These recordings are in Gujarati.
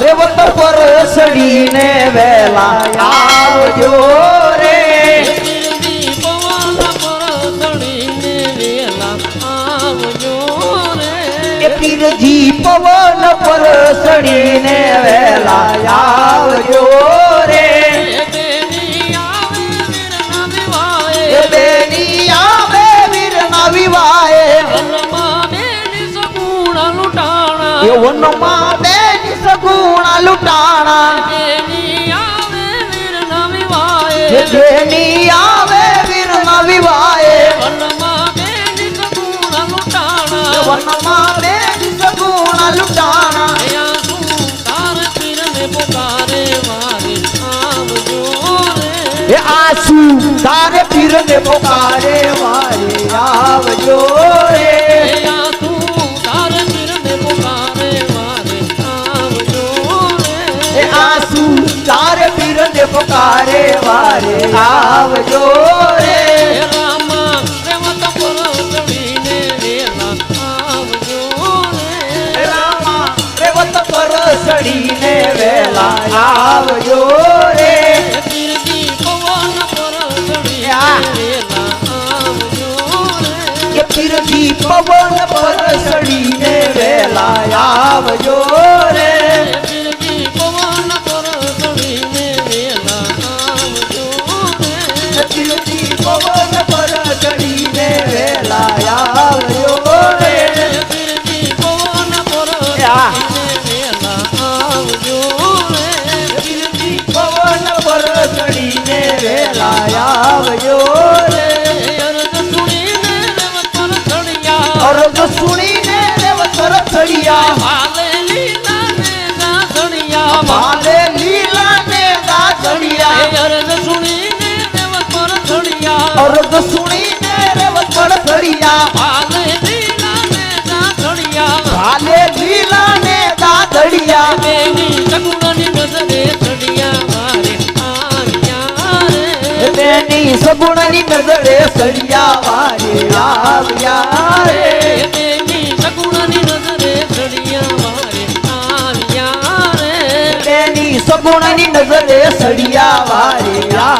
રેવત પર સડીને વેલા આવજો રે. પીરજી પવન પર સડીને વેલા આવજો રે. બેની આવે વીરના વિવાય એ વનમાં લૂંટાણા જેની આવે વીરમાં વિવાએ વનમાં બેન સગુણા લૂંટાણા વનમાં બેન સગુણા લૂંટાણા આસુ તારે પીર ને પોકારે મારી આવજો ચડીને વેલા આવજો રે. ફિરથી પવન પર ચડીને વેલા આવજો રે. અરદ સુણી ને રે વતળ ફળિયા ભાલે લીલા ને દાદડિયા ભાલે લીલા ને દાદડિયા મેની ચકુડાની નજરે ની સગુણની નજરે સળિયા વારે આવ્યા રે. એની સગુણની નજરે સળિયા વારે આવ્યા રે. એની સગુણની નજરે સળિયા વારે આવ્યા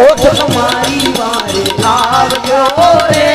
ओठ तुम्हारी मारे भाव क्यों